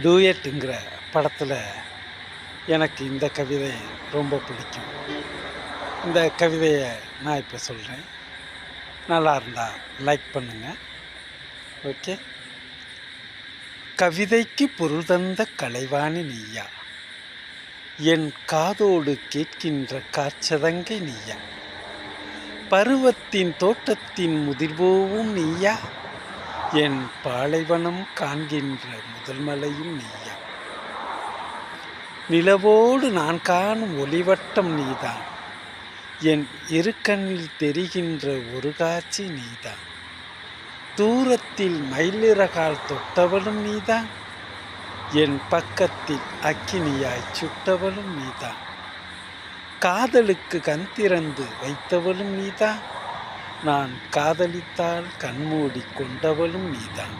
டூயட்டுங்கிற படத்தில் எனக்கு இந்த கவிதை ரொம்ப பிடிக்கும். இந்த கவிதையை நான் இப்போ சொல்கிறேன் நல்லா இருந்தால் லைக் பண்ணுங்கள் ஓகே? கவிதைக்கு பொருள் தந்த கலைவாணி நீயா? என் காதோடு கேட்கின்ற காற்றதங்கை நீயா? பருவத்தின் தோட்டத்தின் முதிர்வோவும் நீயா? என் பாலைவனம் காண்கின்ற முதல்மலையும் நீயா. நிலவோடு நான் காணும் ஒளிவட்டம் நீதான். என் இரு கண்ணில் தெரிகின்ற ஒரு காட்சி நீதான். தூரத்தில் மயிலிறகால் தொட்டவளும் நீதான். என் பக்கத்தில் அக்கினியாய் சுட்டவளும் நீதான். காதலுக்கு கண் திறந்து வைத்தவளும் நீதான். நான் காதலித்தால் கண்மூடி கொண்டவளும் நீதான்.